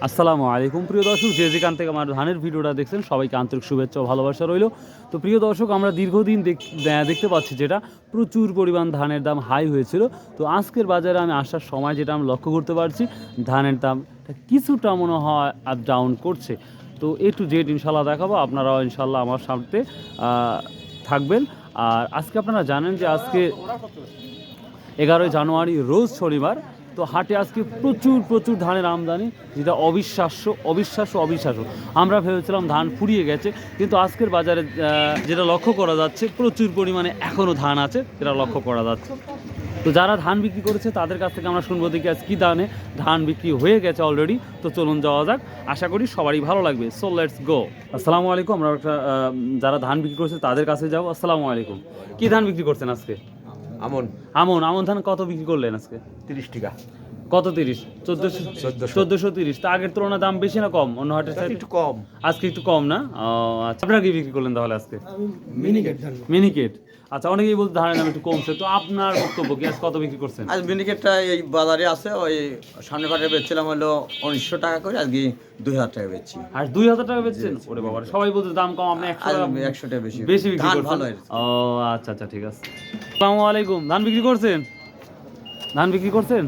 আসসালামু আলাইকুম। প্রিয় দর্শক, যে যেখান থেকে আমার ধানের ভিডিওটা দেখছেন, সবাইকে আন্তরিক শুভেচ্ছা ও ভালোবাসা রইল। তো প্রিয় দর্শক, আমরা দীর্ঘদিন দেখ- দেখতে পাচ্ছি যেটা প্রচুর পরিমাণ ধানের দাম হাই হয়েছিল। তো আজকের বাজারে আমি আসার সময় যেটা আমি লক্ষ্য করতে পারছি, ধানের দাম কিছুটা মনে হয় আপ ডাউন করছে। তো এ টু জেড ইনশাল্লাহ দেখাবো, আপনারাও ইনশাল্লাহ আমার সামনে থাকবেন। আর আজকে আপনারা জানেন যে আজকে এগারোই জানুয়ারি, রোজ শনিবার তো হাটে আজকে প্রচুর প্রচুর ধানের আমদানি, যেটা অবিশ্বাস্য অবিশ্বাস্য অবিশ্বাস্য। আমরা ভেবেছিলাম ধান ফুরিয়ে গেছে, কিন্তু আজকের বাজারে যেটা লক্ষ্য করা যাচ্ছে, প্রচুর পরিমাণে এখনও ধান আছে, যেটা লক্ষ্য করা যাচ্ছে। তো যারা ধান বিক্রি করেছে, তাদের কাছ থেকে আমরা শুনব দেখি আজ কী দানে ধান বিক্রি হয়ে গেছে অলরেডি তো চলুন যাওয়া যাক, আশা করি সবারই ভালো লাগবে। সো লেটস গো আসসালামু আলাইকুম, আমরা একটা যারা ধান বিক্রি করছে, তাদের কাছে যাব। আসসালামু আলাইকুম। কী ধান বিক্রি করছেন আজকে? আমন। আমন আমন ধান কত বিক্রি করলেন আজকে? তিরিশ টাকা। কত তিরিশ? চোদ্দশো চোদ্দশো। চোদ্দশো তিরিশ। তা আগের তুলনায় দাম বেশি না কম? অন্য হাটের সাথে একটু কম। আজকে একটু কম না? আচ্ছা। আপনারা কি বিক্রি করলেন তাহলে আজকে? মিনিকেট ধান। মিনিকেট। আচ্ছা অনেকেই বলতে ধানের দাম একটু কমছে তো আপনার বক্তব্য কি? আজ কত বিক্রি করছেন? আজ মিনিকেটটা এই বাজারে আছে ওই সামনে পাটে বেচছিলাম হলো উনিশশো টাকা করে আজকে দুই হাজার টাকা বেচছি। আর দুই হাজার টাকা বেচছেন? ওরে বাবা সবাই বলতে দাম কম আপনি একশো টাকা বেশি। বেশি বিক্রি করছেন। ভালো হয়েছে। ও আচ্ছা আচ্ছা ঠিক আছে। আসসালামু আলাইকুম ধান বিক্রি করছেন? ধান বিক্রি করছেন?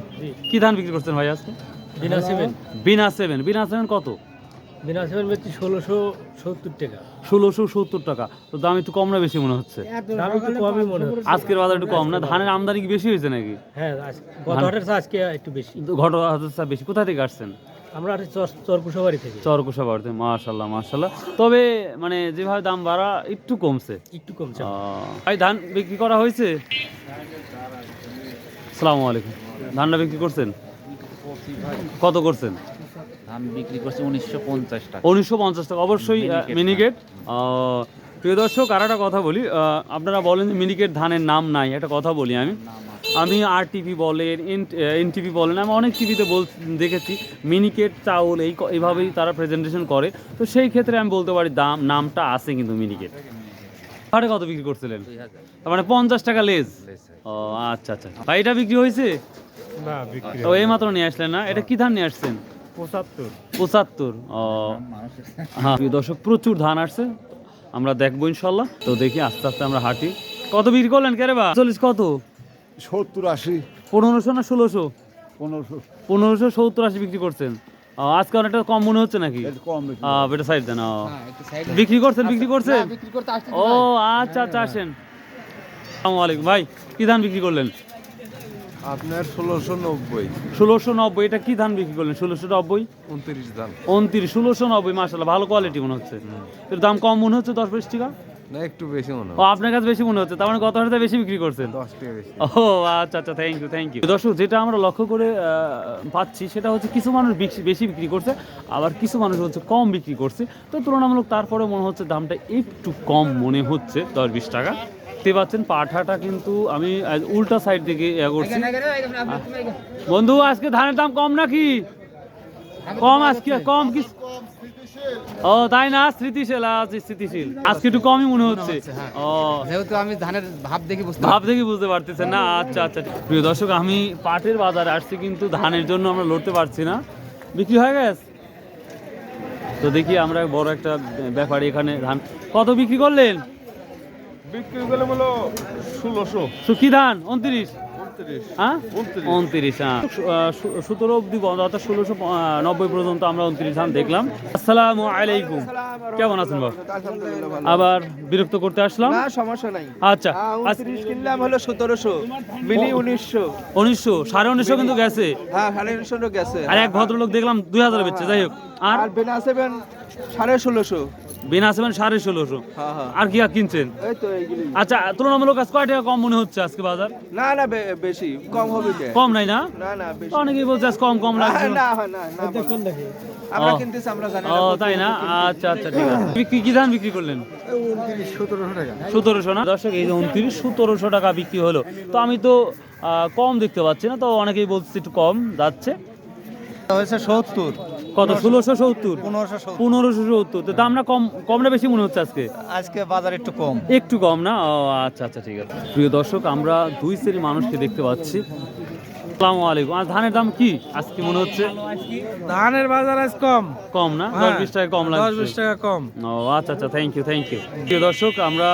কি ধান বিক্রি করছেন ভাই আজকে? BINA seven BINA seven BINA seven কত? ষোলোশো সত্তর টাকা। ষোলোশো সত্তর টাকা। তো দাম একটু কম না বেশি মনে হচ্ছে? দাম একটু কমই মনে হচ্ছে। আজকের বাজার একটু কম না? ধানের আমদানি কি বেশি হয়েছে নাকি? হ্যাঁ চেয়ে আজকে একটু বেশি? বেশি। কোথা থেকে আসছেন? আমরা চরকুশাবাড়ি থেকে। মাশাল্লাহ মাশাল্লাহ তবে মানে যেভাবে দাম বাড়া একটু কমছে। একটু কমছে। ভাই ধান বিক্রি করা হয়েছে? আসসালামু আলাইকুম। ধানটা বিক্রি করছেন? কত করছেন? ধান বিক্রি করছে উনিশশো পঞ্চাশ টাকা। উনিশশো পঞ্চাশ টাকা। অবশ্যই মিনিকেট প্রিয় দর্শক আর একটা কথা বলি আপনারা বলেন যে মিনিকেট ধানের নাম নাই একটা কথা বলি আমি। আমি আর টিভি বলেন এন টিভি বলেন আমি অনেক টিভিতে বল দেখেছি। মিনিকেট চাউল এই এইভাবেই তারা প্রেজেন্টেশন করে। তো সেই ক্ষেত্রে আমি বলতে পারি দাম নামটা আছে কিন্তু মিনিকেট হাটে কত বিক্রি করছিলেন? তার মানে পঞ্চাশ টাকা লেজ ও আচ্ছা আচ্ছা। ভাই এটা বিক্রি হয়েছে? না তো এই মাত্র নিয়ে আসলেন না। এটা কি ধান নিয়ে আসছেন? পঁচাত্তর। ও। হ্যাঁ দর্শক প্রচুর ধান আসছে। আমরা দেখব ইনশাল্লাহ তো দেখি আস্তে আস্তে আমরা হাঁটি। কত বিক্রি করলেন কে বা চল্লিশ কত? সত্তর আশি। পনেরোশো না ষোলোশো? পনেরোশো। পনেরোশো সত্তর আশি বিক্রি করছেন। আজকে অনেকটা কম মনে হচ্ছে নাকি। আহ, এটা সাইড দেন। বিক্রি করছেন বিক্রি করছেন? ও আচ্ছা আচ্ছা আসেন। আসসালামু আলাইকুম। ভাই কি ধান বিক্রি করলেন? আপনার ষোলোশো নব্বই। ষোলোশো নব্বই এটা কি ধান বিক্রি করলেন? ষোলোশো নব্বই? উনত্রিশ দাম উনত্রিশ ষোলোশো নব্বই মাসাল্লাহ ভালো কোয়ালিটি মনে হচ্ছে। এর দাম কম মনে হচ্ছে দশ বিশ টাকা? না একটু বেশি মনে ও আপনার কাছে বেশি মনে হচ্ছে তার মানে গত হাজার বেশি বিক্রি করছেন? দশ টাকা বেশি। ও আচ্ছা আচ্ছা থ্যাংক ইউ থ্যাংক ইউ দর্শক যেটা আমরা লক্ষ্য করে পাচ্ছি সেটা হচ্ছে কিছু মানুষ বেশি- বেশি বিক্রি করছে আবার কিছু মানুষ হচ্ছে কম বিক্রি করছে। তো তুলনামূলক তারপরে মনে হচ্ছে দামটা একটু কম মনে হচ্ছে দশ বিশ টাকা। দেখতে পাচ্ছেন পাঠাটা কিন্তু আমি আজ উল্টা সাইড থেকে ইয়া করছি। বন্ধু আজকে ধানের দাম কম নাকি? কম আজকে কম কি? ও তাই না? স্থিতিশীল আছে স্থিতিশীল আজকে একটু কমই মনে হচ্ছে। ও। যেহেতু আমি ধানের ভাব দেখি বুঝতে ভাব দেখি বুঝতে পারতেছেন না? আচ্ছা আচ্ছা। প্রিয় দর্শক আমি পাটের বাজারে আসছি কিন্তু ধানের জন্য আমরা লড়তে পারছি না। বিক্রি হয়ে গেছে? তো দেখি আমরা বড় একটা ব্যাপারী এখানে ধান কত বিক্রি করলেন? বিক্রি করলে বলো ষোলোশো। ধান উনত্রিশ। হ্যাঁ? উনত্রিশ। হ্যাঁ। সতেরো অব্দি বন্ধ অর্থাৎ ষোলোশো নব্বই পর্যন্ত আমরা উনত্রিশ ধান দেখলাম। আসসালামু আলাইকুম। কেমন আছেন বাবু আবার বিরক্ত করতে আসলাম? না সমস্যা নাই। আচ্ছা। আজ উনত্রিশ কিনলাম হলো সতেরোশো। মিনি উনিশশো। উনিশশো সাড়ে উনিশশো কিন্তু গেছে। হ্যাঁ সাড়ে উনিশশো গেছে। আর এক ভদ্রলোক দেখলাম দুই হাজার বেচছে যাই হোক। আর? আর বেনা সেভেন সাড়ে ষোলোশো। বিনা সেভেন সাড়ে ষোলোশো। হ্যাঁ হ্যাঁ। আর কি আর কিনছেন? এই তো এইগুলি আচ্ছা তুলনামূলক আজ কয় টাকা কম মনে হচ্ছে আজকে বাজার? না না বেশি কম হবে কম নাই না? না না বেশি। অনেকেই বলছে আজ কম কম লাগছে। না না না কোন দেখে আমরা ও। কিনতেছি আমরা জানি ও না তাই না? আচ্ছা আচ্ছা ঠিক আছে। বিক্রি কি ধান বিক্রি করলেন? সতেরোশো না? দর্শক এই যে উনত্রিশ সতেরোশো টাকা বিক্রি হলো। তো আমি তো কম দেখতে পাচ্ছি না তো অনেকেই বলছে একটু কম যাচ্ছে। হয়েছে সত্তর। কত? ষোলোশো সত্তর? পনেরোশো পনেরোশো সত্তর। তো দামটা কম কমটা বেশি মনে হচ্ছে আজকে? আজকে বাজার একটু কম। একটু কম না? ও আচ্ছা আচ্ছা ঠিক আছে। প্রিয় দর্শক আমরা দুই শ্রেণির মানুষকে দেখতে পাচ্ছি। আসসালামু আলাইকুম। আজ ধানের দাম কি? আজকে মনে হচ্ছে? ধানের বাজার আজ কম। কম না? দশ বিশ টাকা কম দশ বিশ টাকা কম। ও আচ্ছা আচ্ছা থ্যাংক ইউ থ্যাংক ইউ প্রিয় দর্শক আমরা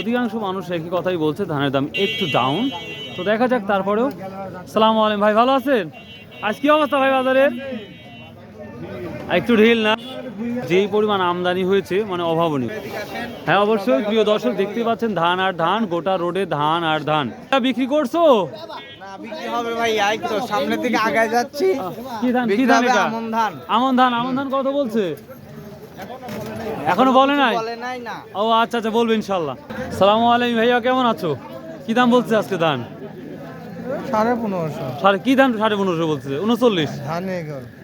অধিকাংশ মানুষ একই কথাই বলছে ধানের দাম একটু ডাউন তো দেখা যাক তারপরেও। সালাম আলাইকুম। ভাই ভালো আছেন? আজ কি অবস্থা ভাই বাজারের? একটু ঢিল না। যেই পরিমাণ আমদানি হয়েছে মানে অভাবনীয়। হ্যাঁ অবশ্যই প্রিয় দর্শক দেখতে পাচ্ছেন ধান আর ধান গোটা রোডে ধান আর ধান। বিক্রি করছ? বিক্রি হবে ভাই এই তো সামনের দিকে আগায় যাচ্ছি। কি ধান কি ধান এটা? আমন ধান। আমন ধান কত বলছে? এখনও বলে নাই? বলে নাই না। ও আচ্ছা আচ্ছা বলবে ইনশাল্লাহ। সালাম আলাইকুম ভাইয়া কেমন আছো? কি দাম বলছে আজকে ধান? সাড়ে পনেরোশো। সাড়ে কি ধান সাড়ে পনেরোশো বলছে? উনচল্লিশ। ধানে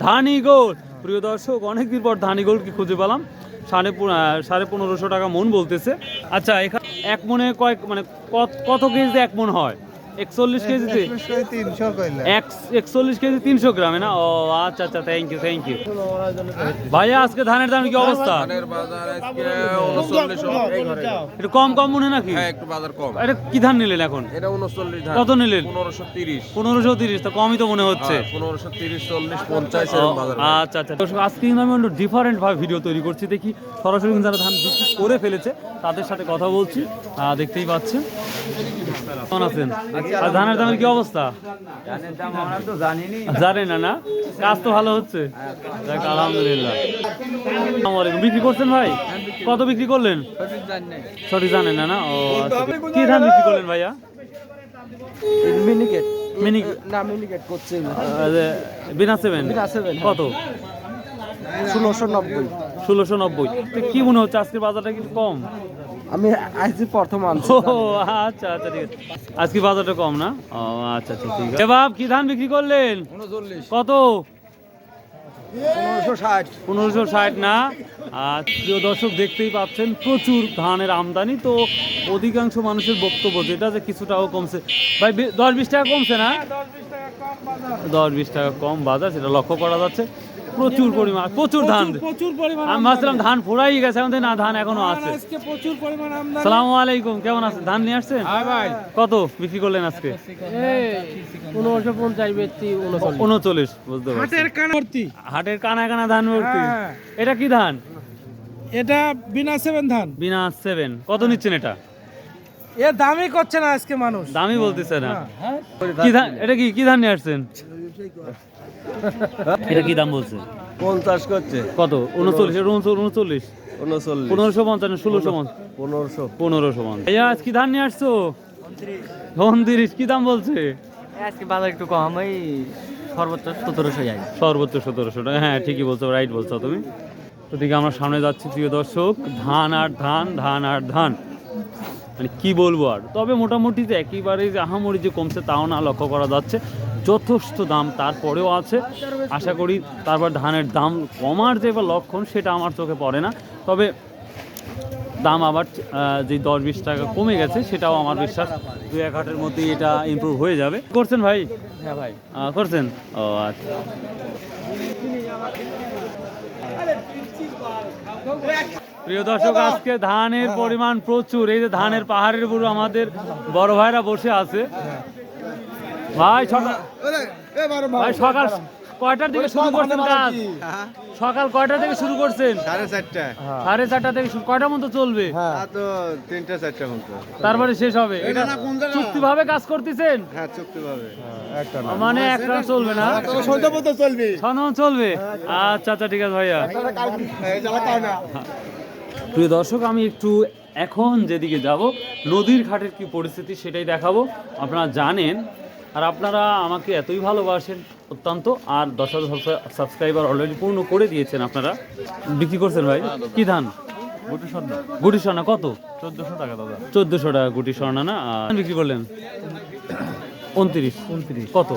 ধানি গোল্ড প্রিয় দর্শক অনেক দিন পর ধানি গোল্ড কি খুঁজে পেলাম। সাড়ে সাড়ে পনেরোশো টাকা মন বলতেছে। আচ্ছা এখানে এক মনে কয়েক মানে কত- কেজি এক মন হয়? একচল্লিশ কেজিতে একচল্লিশ কেজি তিনশো গ্রামে না? ও আচ্ছা আচ্ছা থ্যাংক ইউ থ্যাংক ইউ ভাইয়া আজকে ধানের দাম কি অবস্থা? একটু কম কম মনে নাকি? হ্যাঁ একটু বাজার কম। এটা কি ধান নিলেন এখন? এটা উনচল্লিশ কত নিলেন? পনেরোশো তিরিশ। পনেরোশো তিরিশ তো কমই তো মনে হচ্ছে। পনেরোশো তিরিশ চল্লিশ পঞ্চাশ আচ্ছা আচ্ছা। আজকে কিন্তু আমি একটু ডিফারেন্ট ভাবে ভিডিও তৈরি করছি। দেখি সরাসরি যারা ধান বিক্রি করে ফেলেছে তাদের সাথে কথা বলছি। দেখতেই পাচ্ছেন। কেমন আছেন? আর ধানের দামের কি অবস্থা? জানেন না না? কাজ তো ভালো হচ্ছে। আলহামদুলিল্লাহ। বিক্রি করছেন ভাই? কত বিক্রি করলেন? সঠিক জানেন না না? ও আচ্ছা। কি ধান বিক্রি করলেন ভাইয়া? মিনিকেট। না মিনিকেট করছে বিনা সেভেন হ্যাঁ। কত? ষোলোশো নব্বই। ষোলোশো নব্বই। কি মনে হচ্ছে আজকের বাজারটা কিন্তু কম? আমি আজকে প্রথম আনছি। ও আচ্ছা আচ্ছা ঠিক আছে। আজকে বাজারটা কম না? ও আচ্ছা আচ্ছা ঠিক আছে। বাপ কি ধান বিক্রি করলেন? কত? পনেরোশো ষাট। পনেরোশো ষাট না? আর প্রিয় দর্শক দেখতেই পাচ্ছেন প্রচুর ধানের আমদানি। তো অধিকাংশ মানুষের বক্তব্য যেটা যে কিছুটাও কমছে। ভাই দশ বিশ টাকা কমছে না? দশ বিশ টাকা কম বাজার সেটা লক্ষ্য করা যাচ্ছে। প্রচুর পরিমাণ প্রচুর ধান। প্রচুর পরিমাণ আমি ভাবছিলাম ধান ফুরাই গেছে আমাদের না ধান এখনও আছে। আজকে প্রচুর পরিমাণ আমদানি। সালাম আলাইকুম কেমন আছেন? ধান নিয়ে আসছেন? হ্যাঁ ভাই। কত বিক্রি করলেন আজকে? পঞ্চাশ উনচল্লিশ। বুঝতে পারছি। হাটের কানভর্তি হাটের কানা কানা ধান ভর্তি। হ্যাঁ। এটা কি ধান? এটা বিনা সেভেন ধান। বিনা সেভেন। কত নিচ্ছেন এটা? এ দামই করছে না আজকে মানুষ। দামই বলতেছে না। কি ধান এটা কি কি ধান নিয়ে আসছেন? এটা কি দাম বলছে? পঞ্চাশ করছে। কত? উনচল্লিশ উনচল্লিশ পনেরোশো পঞ্চান্ন ষোলোশো পনেরোশো। পনেরোশো এই আজ কি ধান নিয়ে আসছো? উনত্রিশ। কি দাম বলছে? আজকে বাজার একটু কম এই সর্বোচ্চ সতেরোশো যায় সর্বোচ্চ সতেরোশো টাকা হ্যাঁ ঠিকই বলছো রাইট বলছো তুমি। ওদিকে আমরা সামনে যাচ্ছি প্রিয় দর্শক ধান আর ধান ধান আর ধান। মানে কি বলব আর? তবে মোটামুটি যে একেবারে যে আহামরি যে কমছে তাও না লক্ষ্য করা যাচ্ছে। যথেষ্ট দাম তারপরেও আছে। আশা করি তারপর ধানের দাম কমার যে বা লক্ষণ সেটা আমার চোখে পড়ে না। তবে দাম আবার যে দশ বিশ টাকা কমে গেছে সেটাও আমার বিশ্বাস। দু এক হাটের মধ্যেই এটা ইমপ্রুভ হয়ে যাবে। করছেন ভাই? হ্যাঁ ভাই। করছেন? ও আচ্ছা। প্রিয় দর্শক আজকে ধানের পরিমাণ প্রচুর। এই যে ধানের পাহাড়ের উপর আমাদের বড় ভাইরা বসে আছে। ভাই সকাল ভাই সকাল কয়টার দিকে শুরু করছেন কাজ? সকাল কয়টা থেকে শুরু করছেন? সাড়ে চারটা। সাড়ে চারটা থেকে কয়টা মতো চলবে? তো তিনটা চারটা মতো তারপরে শেষ হবে। এটা চুক্তিভাবে কাজ করতেছেন? হ্যাঁ চুক্তি মানে একটা চলবে না? চলবে। সন্ধান চলবে? আচ্ছা আচ্ছা ঠিক আছে ভাইয়া। প্রিয় দর্শক আমি একটু এখন যেদিকে যাব নদীর ঘাটের কি পরিস্থিতি সেটাই দেখাবো। আপনারা জানেন আর আপনারা আমাকে এতই ভালোবাসেন অত্যন্ত আর দশ হাজার সাবস্ক্রাইবার অলরেডি পূর্ণ করে দিয়েছেন আপনারা। বিক্রি করছেন ভাই? কি ধান? গুটি স্বর্ণা। কত? চোদ্দশো টাকা দাদা। চোদ্দশো টাকা গুটি স্বর্ণা না? আর বিক্রি করলেন? উনত্রিশ। উনত্রিশ। কত?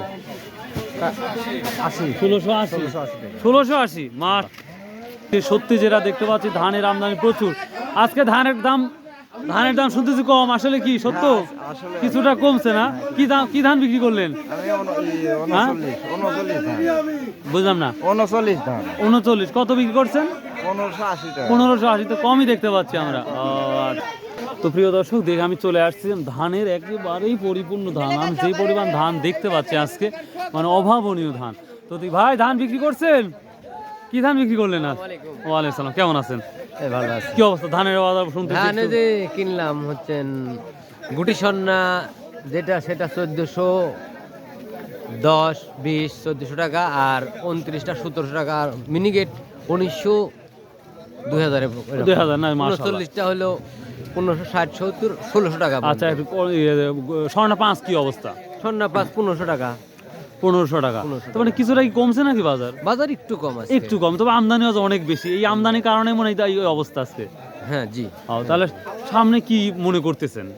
আশি। ষোলোশো আশি। ষোলোশো আশি মাঠ। সত্যি যেটা দেখতে পাচ্ছি ধানের আমদানি প্রচুর। আজকে ধানের দাম ধানের দাম শুনতেছি কম আসলে কি সত্য? কিছুটা কমছে না? কি দাম কি ধান বিক্রি করলেন? বুঝলাম না। উনচল্লিশ উনচল্লিশ কত বিক্রি করছেন? পনেরোশো আশি তো কমই দেখতে পাচ্ছি আমরা। আচ্ছা। তো প্রিয় দর্শক দেখে আমি চলে আসছি। ধানের একেবারেই পরিপূর্ণ ধান। আমি যে পরিমাণ ধান দেখতে পাচ্ছি আজকে মানে অভাবনীয় ধান। তো ভাই ধান বিক্রি করছেন? কি ধান বিক্রি করলেন আজ? ওয়ালাইকুম সালাম কেমন আছেন? ভালো আছে। কি অবস্থা? ধানের বাজার শুনতে ধান যে কিনলাম হচ্ছেন গুটি সন্না যেটা সেটা চোদ্দোশো দশ বিশ চোদ্দোশো টাকা আর উনত্রিশটা সতেরোশো টাকা আর মিনিগেট উনিশশো দুই হাজারে দুই হাজার না। উনচল্লিশটা হলো পনেরোশো ষাট সত্তর ষোলোশো টাকা আচ্ছা স্বর্ণা পাঁচ কি অবস্থা? সন্না পাঁচ পনেরোশো টাকা। পনেরোশো টাকা। তো মানে কিছুটা কি কমছে নাকি বাজার? বাজার একটু কম আছে। একটু কম তবে আমদানি আছে অনেক বেশি। এই আমদানির কারণে মনে হয় এই অবস্থা আজকে। হ্যাঁ জি। ও, তাহলে সামনে কি মনে করতেছেন?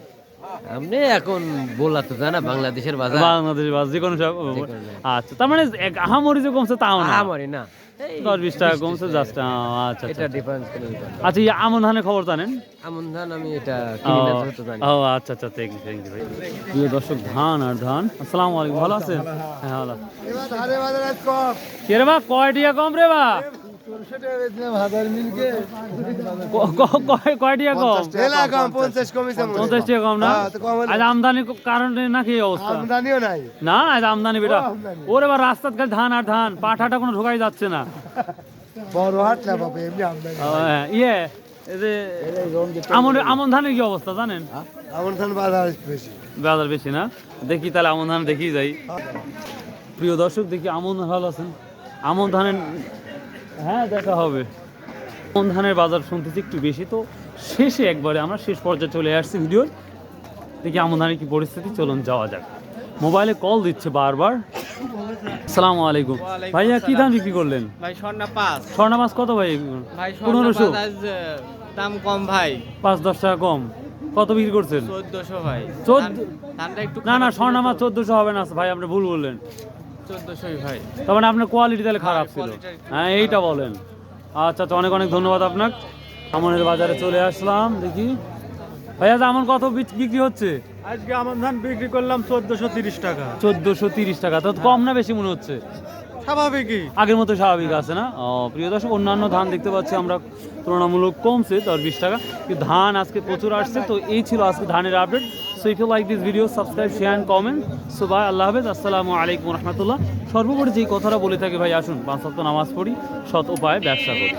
আপনি এখন বলা তো জানা বাংলাদেশের বাজার। বাংলাদেশ বাজার যে কোনো সব- আচ্ছা তার মানে আহামরি যে কমছে তাও না। আহামরি না। দশ বিশ টাকা। কমছে জাস্ট আচ্ছা এটা আচ্ছা। ডিফারেন্স আচ্ছা এই আমন ধানের খবর জানেন? আমন ধান আমি এটা ও, আচ্ছা আচ্ছা থ্যাংক ইউ থ্যাংক ইউ ভাই। প্রিয় দর্শক ধান আর ধান আসসালামু আলাইকুম ভালো আছেন? হ্যাঁ ভালো। কে রে বা কয় টিয়া কম রে বা বা রাস্তার ধান আর ধান পাঠাটা কোনো ঢোকাই যাচ্ছে না। বড় হাট না বাবা এমনি আমদানি। ও, হ্যাঁ, ইয়ে আমন আমন ধানের কি অবস্থা জানেন? আমন ধান বাজার বেশি। বাজার বেশি না? দেখি তাহলে আমন ধান দেখি যাই। প্রিয় দর্শক দেখি আমন ভালো আছেন? আমন ধানের হ্যাঁ দেখা হবে। কোন ধানের বাজার শুনতেছি একটু বেশি তো শেষে একবারে আমরা শেষ পর্যায়ে চলে আসছি ভিডিওর। দেখি আমন ধানের কি পরিস্থিতি চলুন যাওয়া যাক। মোবাইলে কল দিচ্ছে বারবার। আসসালামু আলাইকুম। ভাইয়া কি ধান বিক্রি করলেন? ভাই স্বর্ণা পাঁচ। স্বর্ণা মাছ কত ভাই? ভাই পনেরোশো। দাম কম ভাই। পাঁচ দশ টাকা কম। কত বিক্রি করছেন? চোদ্দশো ভাই। চোদ্দ- না না স্বর্ণা মাছ চোদ্দশো হবে না ভাই আপনি ভুল বললেন। ভাই। তার মানে আপনার কোয়ালিটি তাহলে খারাপ ছিল। হ্যাঁ এইটা বলেন। আচ্ছা আচ্ছা অনেক অনেক ধন্যবাদ আপনার আমনের বাজারে চলে আসলাম দেখি। ভাইয়া আমন কত বিক্রি হচ্ছে? আজকে আমার ধান বিক্রি করলাম চোদ্দশো তিরিশ টাকা। চোদ্দশো তিরিশ টাকা তো কম না বেশি মনে হচ্ছে? স্বাভাবিকই। আগের মতো স্বাভাবিক আছে না? ও, প্রিয় দর্শক অন্যান্য ধান দেখতে পাচ্ছি আমরা তুলনামূলক কমছে দশ বিশ টাকা। ধান আজকে প্রচুর আসছে তো এই ছিল আজকে ধানের update so if you like this video subscribe share and comment so ভাই আল্লাহ হাফেজ. আসসালামু আলাইকুম রহমতুল্লাহ। সর্বোপরি যেই কথাটা বলে থাকে ভাই, আসুন পাঁচ সপ্তাহ নামাজ পড়ি, সৎ উপায়ে ব্যবসা করি।